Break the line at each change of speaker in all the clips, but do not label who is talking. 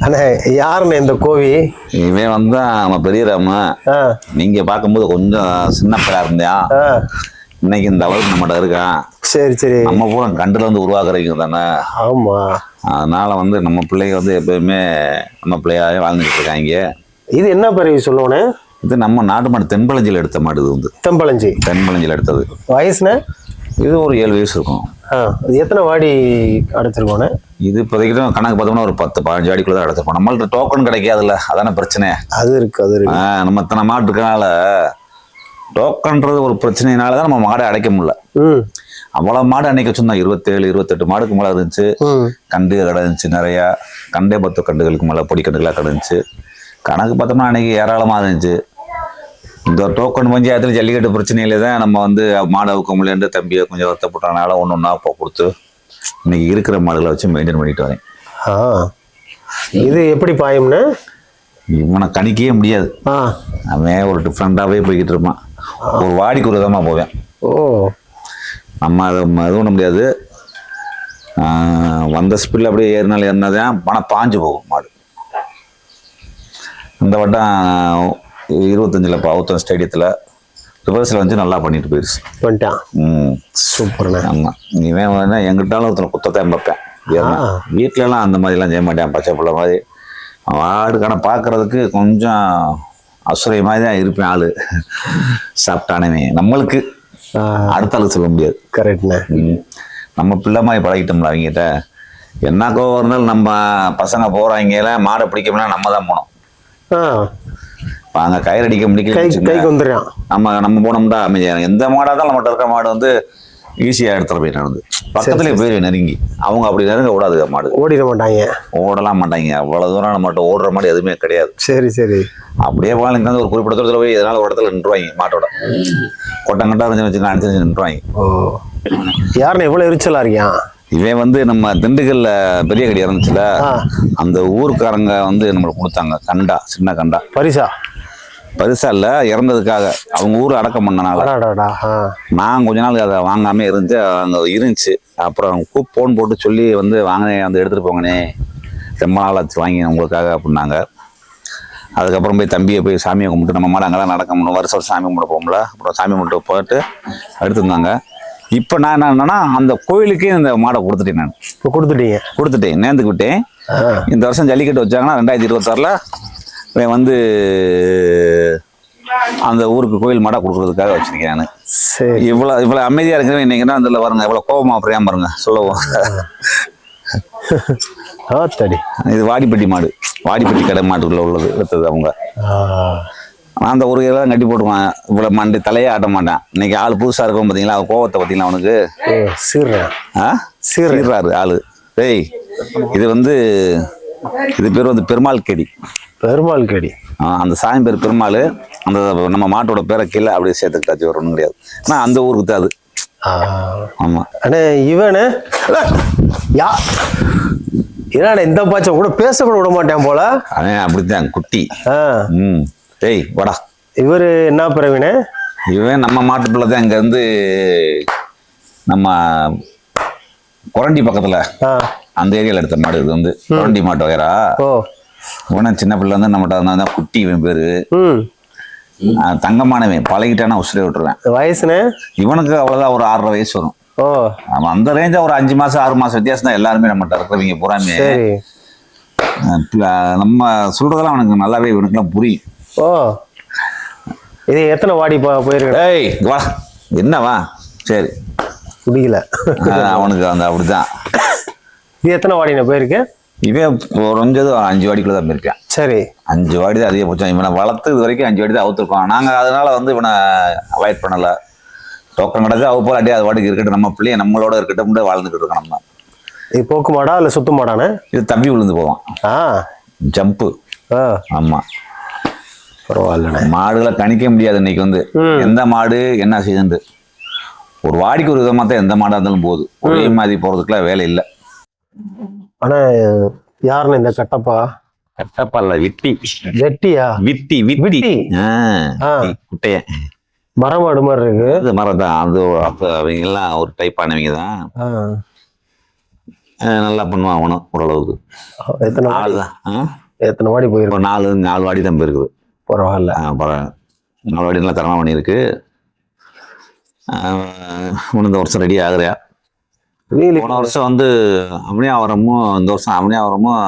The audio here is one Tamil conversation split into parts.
அண்ணே யாருண்ணே இந்த கோவி?
இவன் வந்து நம்ம பெரிய ராம
ஆ.
நீங்க பார்க்கும்போது கொஞ்சம் சின்ன பையனா இருந்தியா இன்னைக்கு இந்த அளவுக்கு நம்மகிட்ட இருக்கான்
சரி சரி.
நம்ம பூரா கண்டுல வந்து உருவாக்குறீங்க தானே?
ஆமா.
அதனால வந்து நம்ம பிள்ளைங்க வந்து எப்பயுமே நம்ம பிள்ளையாவே வாழ்ந்துட்டு இருக்காங்க.
இது என்ன பிறவி சொல்லுவோண்ணே?
இது நம்ம நாட்டு மாடு தென்பளஞ்சியில் எடுத்த மாடு இது வந்து.
தெம்பளஞ்சி
தென்பளஞ்சியில் எடுத்தது.
வயசுண்ணே?
இது ஒரு ஏழு வயசு இருக்கும்.
இது எத்தனை வாடி அடைச்சிருக்கோண்ணே
இது இப்போதைக்கு கணக்கு பார்த்தோம்னா ஒரு பத்து பதினஞ்சு அடிக்குள்ள தான் எடுத்துப்போம் நம்மள்ட்ட டோக்கன் கிடைக்காதுல்ல அதான பிரச்சனை?
அது இருக்கு அது இருக்கு.
நம்ம இத்தனை மாடு இருக்கனால டோக்கன்றது ஒரு பிரச்சனையினால தான் நம்ம மாடை அடைக்க முடியல. அவ்வளோ மாடு அன்னைக்கு வச்சிருந்தோம். இருபத்தேழு இருபத்தெட்டு மாடுக்கு மேலே இருந்துச்சு. கண்டு கிடந்துச்சு நிறையா. கண்டே பத்து கண்டுகளுக்கு மேலே பொடி கண்டுகளாக கிடந்துச்சு கணக்கு பார்த்தோம்னா அன்னைக்கு ஏராளமாக இருந்துச்சு. இந்த டோக்கன் பஞ்சாயத்தில் ஜல்லிக்கட்டு பிரச்சனையில தான் நம்ம வந்து மாடு அவுக்க முடியலன்னு தம்பியை கொஞ்சம் வருத்தப்பட்டனால ஒன்று ஒன்றா இப்போ கொடுத்து இன்னைக்கு இருக்கிற மாடுகளை வச்சு மெயின்டைன் பண்ணிட்டு வரேன்.
ஆ. இது எப்படி பாயும்ண்ணே
இவனை கணிக்கவே முடியாது. அவன் ஒரு டிஃப்ரெண்ட்டாகவே போய்கிட்டு இருப்பான். ஒரு வாடிக்கு ஒரு விதமாக போவேன்.
ஓ.
நம்ம அதை இது பண்ண முடியாது. வந்த ஸ்பீடில் அப்படியே ஏறினாலும் ஏறினா தான் பணம் பாஞ்சு போகும் மாடு. இந்த வட்டம் இருபத்தஞ்சில் பவுத்தம் ஸ்டேடியத்தில் ரிவர்ஸில் வந்து நல்லா பண்ணிட்டு போயிடுச்சு
வந்துட்டான்
ம்.
சூப்பர்ண்ணே.
ஆமாம் இவன் வந்து எங்கிட்டாலும் ஒருத்தர் குத்தத்தை பார்ப்பேன். வீட்டிலலாம் அந்த மாதிரிலாம் செய்ய மாட்டேன் பச்சை பிள்ளை மாதிரி. ஆடுக்கான பார்க்கறதுக்கு கொஞ்சம் அசுரை மாதிரி தான் இருப்பேன் ஆளு. சாப்பிட்டானே நம்மளுக்கு அடுத்த ஆளுக்கு சொல்ல முடியாது.
கரெக்ட்ண்ணே.
நம்ம பிள்ளை மாதிரி பழகிட்டோம்ல அவங்ககிட்ட. என்ன கோவம் இருந்தாலும் நம்ம பசங்க போறாங்கல மாடை பிடிக்கணும்னா நம்ம தான் போனோம்
ஆ
வாங்க கயிறு அடிக்க
கை
முடிக்கல
கைக்கு வந்துடுறான்.
நம்ம நம்ம போனோம்டா அமைதியாக எந்த மாடா தான் நம்மகிட்ட இருக்க மாடு வந்து ஈஸியாக எடுத்துட போய் நடந்து பக்கத்துலேயே போய் நெருங்கி. அவங்க அப்படி நெருங்க விடாது மாடு.
ஓடிட மாட்டாங்க.
ஓடலாம் மாட்டாங்க. அவ்வளோ தூரம் நம்மகிட்ட ஓடுற மாடு எதுவுமே கிடையாது.
சரி சரி.
அப்படியே போனாலும் இங்க ஒரு குறிப்பிட்ட தூரத்தில் போய் எதனால ஒரு இடத்துல நின்றுவாங்க மாட்டோட. கொட்டங்கட்டா இருந்து வச்சுக்கலாம் அடிச்சு நின்றுவாங்க.
ஓ. யாருண்ணே இவ்வளோ எரிச்சலா இருக்கியான்?
இவன் வந்து நம்ம திண்டுக்கல்ல பெரிய கடி இருந்துச்சுல அந்த ஊருக்காரங்க வந்து நம்மளுக்கு கொடுத்தாங்க கண்டா சின்ன கண்டா.
பரிசா?
பரிசா இல்ல இறந்ததுக்காக. அவங்க ஊர் அடக்கம் பண்ணனால. நான் கொஞ்ச நாள் அதை வாங்காம இருந்து அங்க இருந்துச்சு. அப்புறம் கூப் போன் போட்டு சொல்லி வந்து வாங்கினே அந்த எடுத்துட்டு போங்கண்ணே. ரொம்ப நாள் ஆச்சு வாங்கி உங்களுக்காக அப்படின்னாங்க. அதுக்கப்புறம் போய் தம்பியை போய் சாமியை கும்பிட்டு நம்ம மாடு அங்கெல்லாம் நடக்க முடியும் வருஷம் வருஷம் சாமி கும்பிட போகும்ல. அப்புறம் சாமி கும்பிட்டு போயிட்டு எடுத்திருந்தாங்க இப்போ நான் என்னன்னா அந்த கோயிலுக்கே இந்த மாடை கொடுத்துட்டேன் நான்
இப்போ கொடுத்துட்டீங்க
கொடுத்துட்டேன் நேர்ந்துக்கு விட்டேன் இந்த வருஷம் ஜல்லிக்கட்டு வச்சாங்கன்னா ரெண்டாயிரத்தி இருபத்தாறில் வந்து அந்த ஊருக்கு கோயில் மாடா கொடுக்குறதுக்காக வச்சிருக்கேன் நான் இவ்வளோ இவ்வளோ அமைதியாக இருக்கிறவன் இன்னைக்கு என்ன அதில் பாருங்க இவ்வளோ கோபமா அப்படியா பாருங்க சொல்லவும் இது வாடிப்பட்டி மாடு வாடிப்பட்டி கடை மாட்டுக்குள்ள உள்ளது எடுத்தது அவங்க அந்த ஒரு தான் கட்டி போட்டுவான் இவ்வளோ மண்டி தலையே ஆட்ட மாட்டான். இன்னைக்கு ஆள் புதுசாக இருக்கும் பார்த்தீங்களா அவன் கோவத்தை பார்த்தீங்களா அவனுக்கு ஆ?
சீரு.
சீர்றாரு ஆளு. டேய் இது வந்து இது பேர் வந்து பெருமாள் கேடி.
பெருமாள் கடி.
அந்த சாமி பேர் பெருமாள் அந்த நம்ம மாட்டோட பேரை கீழே அப்படியே சேர்த்துக்கிட்டாச்சு வேற ஒன்றும் கிடையாது. ஆனால் அந்த ஊருக்கு தான் அது. ஆமாம்
அண்ணே இவனு யா என்னடா இந்த பாச்சை கூட பேச கூட விட மாட்டேன் போல?
அப்படித்தான் குட்டி.
ஆ.
ம். டேய் வாடா.
இவரு என்ன பிறவினே
இவன் நம்ம மாட்டு பிள்ளை தான் இங்கேருந்து நம்ம குரண்டி பக்கத்தில். அந்த ஏரியாவில் எடுத்த மாடு இது வந்து. குரண்டி மாட்டு வகைரா
ஓ.
இவனை சின்ன பிள்ளை வந்து நம்மகிட்ட வந்தா குட்டி இவன் பேர். தங்கமானவன். பழகிட்டானா உசுரே விட்டுருவேன்.
வயசுனே
இவனுக்கு அவ்வளோதான் ஒரு ஆறரை வயசு வரும்.
ஓ.
அவன் அந்த ரேஞ்சாக ஒரு அஞ்சு மாதம் ஆறு மாதம் வித்தியாசம் தான் எல்லாருமே நம்மகிட்ட இருக்கிறவங்க பூராமே நம்ம சொல்றதெல்லாம் அவனுக்கு நல்லாவே இவனுக்குலாம் புரியும்.
ஓ. இது எத்தனை வாடி போயிருக்க?
ஏய் வா. என்ன வா? சரி.
குடிக்கல.
அஹ் அவனுக்கு அந்த அப்படிதான்
இது எத்தனை வாடின போயிருக்கு?
இவன் குறைஞ்சது அஞ்சு வாடிக்குள்ள தான் போயிருக்கான்.
சரி.
அஞ்சு வாடி தான் அதிகபட்சம். இவனை வளர்த்து இது வரைக்கும் அஞ்சு வாடி தான் அவுத்துருக்கோம். நாங்கள் அதனால வந்து இவனை அவாய்ட் பண்ணல. டோக்கன் கிடக்கு அவ போல அடியே அது வாடிக்கு இருக்கட்டும். நம்ம பிள்ளைய நம்மளோட இருக்கட்டும். வாழ்ந்துக்கிட்டு இருக்கோம் நம்ம.
இது போக்கு மாடா இல்லை சுத்து மாடானே
இது தம்பி விழுந்து போவான்.
ஆ.
ஜம்ப்பு.
ஆ.
ஆமாம்
பரவாயில்லண்ணே.
மாடுகளை கணிக்க முடியாது இன்னைக்கு வந்து. எந்த மாடு என்ன செய்யுது ஒரு வாடிக்கு ஒரு விதமாக தான் எந்த மாடாக இருந்தாலும் போகுது. ஒரே மாதிரி போகிறதுக்குலாம் வேலை இல்லை.
ஆனா யாருன்னு இந்த கட்டப்பா?
கட்டப்பல்ல விட்டி.
வெட்டியா?
விட்டி விட்டி.
விட்டி.
ஆ,
ஆ.
குட்டைய.
மரமாடு மாதிரி இருக்கு.
அது மரம் தான் அது அப்போ அவங்க எல்லாம் ஒரு டைப் ஆனவங்க தான். நல்லா பண்ணுவான் அவனும் ஓரளவுக்கு.
எத்தனை வாடி?
ஆள் தான் ஆ?
எத்தனை வாடி போயிருக்கோம்
ஒரு நாலு நாலு வாடி தான் போயிருக்குது.
பரவாயில்ல.
பரவாயில்ல வாடி நல்லா தரமாக பண்ணியிருக்கு. இன்னும் இந்த வருஷம் ரெடி ஆகுறியா போன வருஷம் வந்து அமனியாவரமும் இந்த வருஷம் அமனியாவரமும்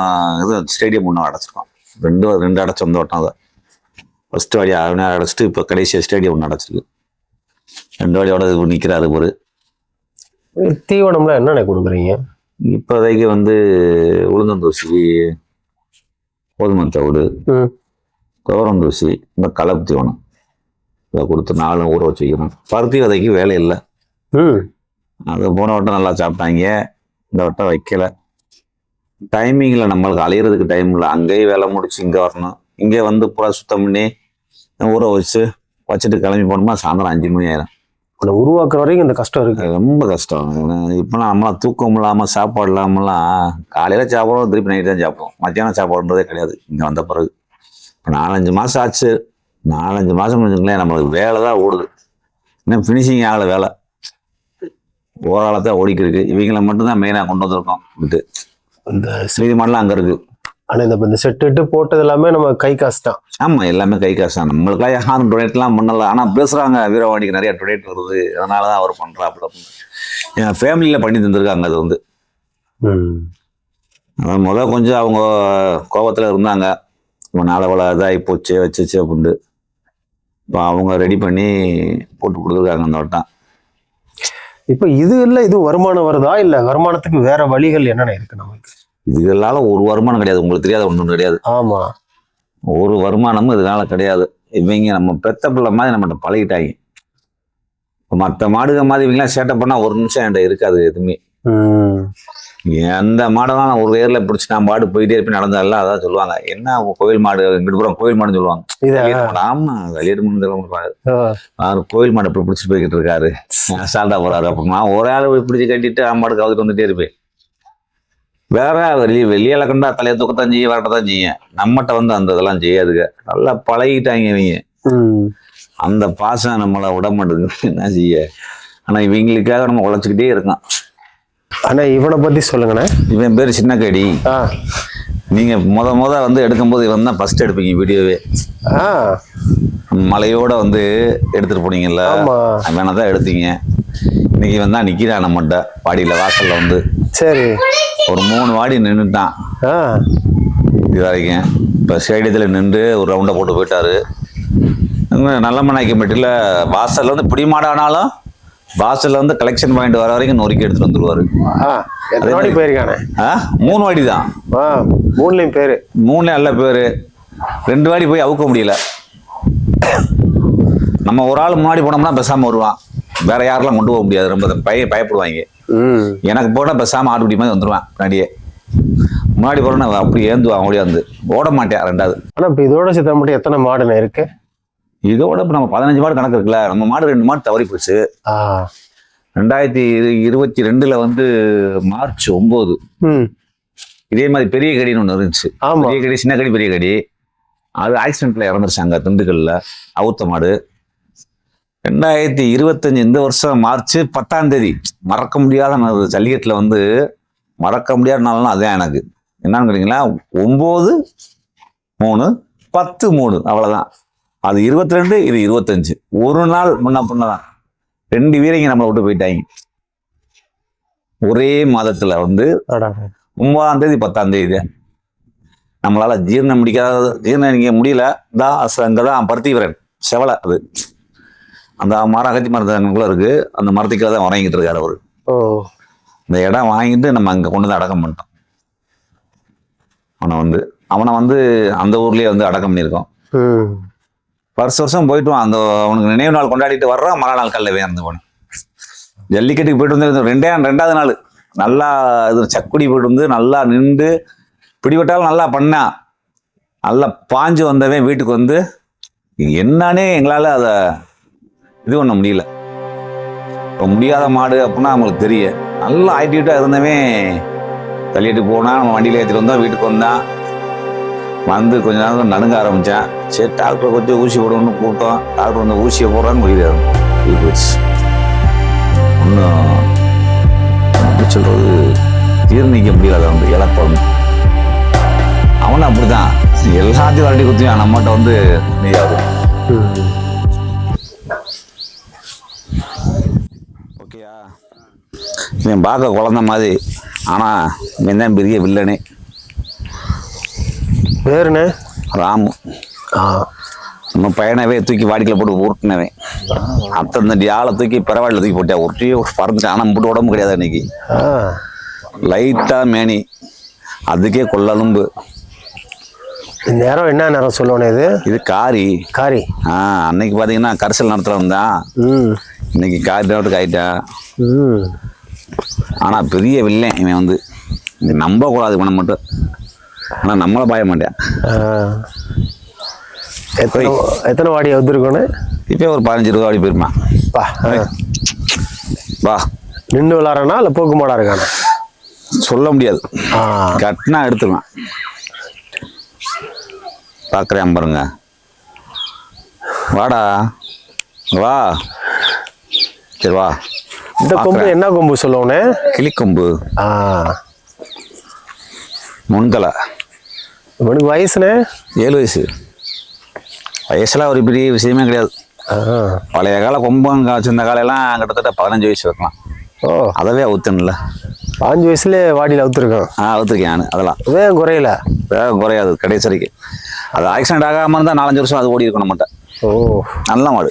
இது ஸ்டேடியம் ஒன்று அடைச்சிருக்கோம். ரெண்டு ரெண்டு அடைச்சு வந்து வட்டம் அதை. ஃபஸ்ட்டு வாடி அமனியார் அடைச்சிட்டு இப்போ கடைசி ஸ்டேடியம் ஒன்று அடைச்சிருக்கு. ரெண்டு வாடியோட இது நிற்கிறாரு ஒரு.
தீவனம்லாம் என்னென்ன கொடுக்குறீங்க?
இப்போதைக்கு வந்து உளுந்தந்தூசி கோதுமை தவிடு துவரந்தூசி இந்த கலப்பு தீவனம் இதை கொடுத்து நாலு ஊற வச்சு வைக்கணும். பருத்தி விதைக்கு வேலை இல்லை.
ம்.
அது போன வட்டம் நல்லா சாப்பிட்டாங்க. இந்த வட்டம் வைக்கல. டைமிங்கில் நம்மளுக்கு அலையிறதுக்கு டைம் இல்லை. அங்கேயும் வேலை முடிச்சு இங்கே வரணும். இங்கே வந்து பூரா சுத்தம் பண்ணி ஊற வச்சு வச்சுட்டு கிளம்பி போனோமா சாயந்தரம் அஞ்சு மணி ஆயிரும்.
உன்னை உருவாக்குற வரைக்கும் இந்த கஷ்டம் இருக்கு.
அது ரொம்ப கஷ்டம். இப்போலாம் நம்மளாம் தூக்கம் இல்லாமல் சாப்பாடு இல்லாமலாம் காலையில் சாப்பிடுவோம் திருப்பி நைட்டு தான் சாப்பிடுவோம். மத்தியானம் சாப்பாடுன்றதே கிடையாது. இங்கே வந்த பிறகு. இப்போ நாலஞ்சு மாதம் ஆச்சு. நாலஞ்சு மாதம் வச்சுங்களேன் நம்மளுக்கு வேலை தான் ஓடுது. இன்னும் ஃபினிஷிங் ஆகலை வேலை. ஓராளத்தான் தான் ஓடிக்கு இருக்கு. இவங்கள மட்டும்தான் மெயினாக கொண்டு வந்திருக்கோம். விட்டு
இந்த
மாடலாம் அங்கே இருக்கு.
ஆனா இந்த இந்த செட்டு போட்டது எல்லாமே நம்ம கை காசு தான்.
ஆமாம் எல்லாமே கை காசு தான். நம்மளுக்குலாம் யாரும் டொனேட்லாம் பண்ணல. ஆனால் பேசுகிறாங்க வீரவாணிக்கு நிறைய டொனேட் வருது. அதனால தான் அவர் பண்ணுறாப்புல என் ஃபேமிலியில் பண்ணி தந்திருக்காங்க அது வந்து.
ம்.
அதான் முத கொஞ்சம் அவங்க கோபத்தில் இருந்தாங்க. இப்போ நாளை இதாகி போச்சு வச்சுச்சு அப்படின்ட்டு. இப்போ அவங்க ரெடி பண்ணி போட்டு கொடுத்துருக்காங்க அந்த வட்டம்.
இப்போ இது இல்ல இது வருமானம் வருதா? இல்ல வருமானத்துக்கு வேற வழிகள் என்னென்ன இருக்கு நமக்கு
இதனால ஒரு வருமானம் கிடையாது உங்களுக்கு தெரியாத ஒன்றும் கிடையாது.
ஆமா.
ஒரு வருமானமும் இதனால கிடையாது. இவங்க நம்ம பெத்த பிள்ளை மாதிரி நம்மகிட்ட பழகிட்டாங்க. இப்போ மற்ற மாடுக மாதிரி இவங்களாம் சேட்டை பண்ணால் ஒரு நிமிஷம் என்கிட்ட இருக்காது எதுவுமே. எந்த மாடெல்லாம் நான் ஒரு ஏரில் பிடிச்சி நான் மாடு போயிட்டே இருப்பேன் நடந்தால அதான் சொல்லுவாங்க. என்ன கோயில் மாடு பூரா கோயில் மாடுன்னு சொல்லுவாங்க. மாடு. ஆமா வெளியேறு
ஆ,
அவர் கோயில் மாடு இப்படி பிடிச்சிட்டு போய்கிட்டு இருக்காரு. அசால்ட்டா போறாரு. அப்படின்னா ஒரு ஆள் பிடிச்சி கட்டிட்டு அம்மாடு கவுத்துட்டு வந்துட்டே இருப்பேன். வேற வெளியே வெளியால கண்டா தலையை தூக்கத்தான் செய்ய வரட்டதான் செய்யும். நம்மகிட்ட வந்து அந்த இதெல்லாம் செய்யாதுங்க. நல்லா பழகிட்டாங்க இவங்க. அந்த பாசம் நம்மளை விட மாட்டேங்குது. என்ன செய்ய? ஆனா இவங்களுக்காக நம்ம உழைச்சிக்கிட்டே இருக்கோம்
ஆனா இவனை பத்தி சொல்லுங்கண்ணே.
இவன் பேர் சின்ன கடி நீங்க முத முத வந்து எடுக்கும்போது இவன் தான் ஃபர்ஸ்ட் எடுப்பீங்க வீடியோவே. மலையோட வந்து எடுத்துட்டு போனீங்கல்ல அவனை தான் எடுத்தீங்க. இன்னைக்கு இவன் தான் நிக்கிறான் நம்மகிட்ட பாடியில வாசல்ல வந்து.
சரி.
ஒரு மூணு வாடி நின்றுட்டான் இது வரைக்கும். இப்போ ஸ்டேடியத்தில் நின்று ஒரு ரவுண்டை போட்டு போயிட்டாரு. நல்ல மண்ணாய்க்கப்பட்டியில் வாசல்ல வந்து பிடி மாடானாலும் வாசல்ல வந்து கலெக்ஷன் பாயிண்ட் வர வரைக்கும் நொறுக்கி எடுத்துட்டு வந்துருவாரு.
எத்தனை வாடி போயிருக்கானே?
ஆ மூணு வாடி தான்.
மூணுலையும் பேரு.
மூணு நல்ல பேர். ரெண்டு வாடி போய் அவுக்க முடியல. நம்ம ஒரு ஆள் முன்னாடி போனோம்னா பேசாம வருவான். வேற யாரெல்லாம் கொண்டு போக முடியாது. ரொம்ப பய பயப்படுவாங்க. எனக்கு போனால் பேசாம ஆட்டுக்குட்டி மாதிரி வந்துடுவான் முன்னாடியே முன்னாடி போறேன்னா அப்படி ஏந்துவான் ஓடியாந்து. ஓட மாட்டேன் ரெண்டாவது.
ஆனா இப்ப இதோட சேர்த்தா மட்டும் எத்தனை மாடுண்ணே இருக்கு?
இதோட இப்போ நம்ம பதினஞ்சு மாடு கணக்கு இருக்குல்ல நம்ம மாடு ரெண்டு மாடு தவறி போச்சு. ரெண்டாயிரத்தி இரு- இருபத்தி ரெண்டுல வந்து மார்ச் ஒன்பது இதே மாதிரி பெரிய கடின்னு ஒன்று இருந்துச்சு. பெரிய கடி சின்ன கடி பெரிய கடி. அது ஆக்சிடென்ட்ல இறந்துருச்சாங்க திண்டுக்கல்ல. அவுத்த மாடு. ரெண்டாயிரத்தி இருபத்தஞ்சு இந்த வருஷம் மார்ச் பத்தாம் தேதி. மறக்க முடியாத நாள். ஜல்லிக்கட்டுல வந்து மறக்க முடியாத நாள்னா அதான் எனக்கு. என்னன்னு கேட்டீங்களா ஒம்பது மூணு பத்து மூணு. அவ்வளவுதான். அது இருபத்தி ரெண்டு இது இருபத்தஞ்சு. ஒரு நாள் முன்ன பின்னதான் ரெண்டு வீரங்க நம்மளை விட்டு போயிட்டாங்க. ஒரே மாதத்துல வந்து. ஒன்பதாம் தேதி பத்தாம் தேதி. நம்மளால ஜீரணம் முடிக்காத ஜீரணம் நீங்க முடியல. தான் அங்கே தான் பருத்திவரன் செவலை அது. அந்த மரம் அகத்தி மரத்துக்குள்ள இருக்கு. அந்த மரத்துக்குள்ள தான் உறங்கிட்டு இருக்காரு அவரு. இந்த இடம் வாங்கிட்டு நம்ம அங்கே கொண்டு வந்து அடக்கம் பண்ணிட்டோம். அவனை வந்து அவனை வந்து அந்த ஊர்லயே வந்து அடக்கம் பண்ணியிருக்கோம். வருஷ வருஷம் போயிட்டு அந்த அவனுக்கு நினைவு நாள் கொண்டாடிட்டு வர்றான் மழை நாள் கல்ல வேர்ந்து போனேன் ஜல்லிக்கட்டுக்கு போயிட்டு வந்து ரெண்டே ரெண்டாவது நாள். நல்லா இது சக்குடி போயிட்டு வந்து நல்லா நின்று பிடிபட்டாலும் நல்லா பண்ணான் நல்லா பாஞ்சு வந்தவன் வீட்டுக்கு வந்து என்னன்னே எங்களால் அதை இது பண்ண முடியல. இப்போ முடியாத மாடு அப்படின்னா அவங்களுக்கு தெரியும் நல்லா ஆக்டிவிட்டாக இருந்தவன் தள்ளிட்டு போனால் நம்ம வண்டியில் ஏற்றிட்டு வந்தோம் வீட்டுக்கு வந்தான். வந்து கொஞ்ச நேரம் நடுங்க ஆரம்பித்தேன் சரி டாக்டர் கொஞ்சம் ஊசி போடணும்னு கூப்பிட்டோம். டாக்டர் வந்து ஊசியை போடுறான்னு முடியாது ஒன்றும் எப்படி சொல்கிறது தீர்ணிக்க முடியல அதை வந்து இலக்குழம்பு அவனும் அப்படிதான் எல்லாத்தையும் வரட்டி குத்தியும் நம்மகிட்ட வந்து நீயாகும் ஓகேயா? நீ பார்க்க குழந்த மாதிரி. ஆனால் நீ தான் பெரிய வில்லனே
பேருண்ணே?
ராமு. நம்ம பையனவே தூக்கி வாடிக்கையில் போட்டு உருட்டினவன் அத்தனை ஆளை தூக்கி பரவாயில்ல தூக்கி போட்டியா? உருட்டி பறந்துட்டேன் ஆனால் மட்டும் உடம்பு கிடையாது அன்னைக்கு. லைட்டாக மேனி. அதுக்கே கொள்ளலும்பு.
நேரம் என்ன நேரம் சொல்லணும் இது?
இது காரி.
காரி.
ஆ அன்னைக்கு பார்த்தீங்கன்னா கரிசல் நடத்துல வந்தான் இன்னைக்கு காரி நேரத்துக்கு ஆயிட்டான் ஆனால் பெரிய வில்லன் இவன் வந்து. நம்பக்கூடாது இவனை மட்டும். ஆனால் நம்மளை பாய மாட்டேன்.
எத்தனை எத்தனை வாடி வந்துருக்கோண்ணே
இப்போ ஒரு பதினஞ்சு இருபது வாடி போயிருப்பான்
பா
வா.
நின்று விளாட்றனா இல்லை போக்கு மாடா இருக்கானே?
சொல்ல முடியாது. கட்டினா எடுத்துருவேன். பார்க்குறேன் பாருங்க. வாடா. வா. சரி வா.
இந்த கொம்பு. என்ன கொம்பு சொல்லுவோண்ணே
கிளிக்கொம்பு.
ஆ.
முன்தலை
இவனுக்கு வயசுண்ணே
ஏழு வயசு. வயசுலாம் ஒரு பெரிய விஷயமே கிடையாது. பழைய கால கொம்பங்க வச்சிருந்த காலையெல்லாம் கிட்டத்தட்ட பதினஞ்சு வயசு வைக்கலாம்.
ஓ.
அதவே அவுத்தனில்ல
பாஞ்சு வயசுல வாடியில் அவுத்துருக்கான்.
ஆ அவுத்துருக்கேன் நான் அதெல்லாம்.
வேகம் குறையல.
வேகம் குறையாது கடைசி வரைக்கும். அது ஆக்சிடென்ட் ஆகாமல் இருந்தால் நாலஞ்சு வருஷம் அது ஓடி இருக்கும் நம்மகிட்ட
ஓ.
நல்ல மாடு.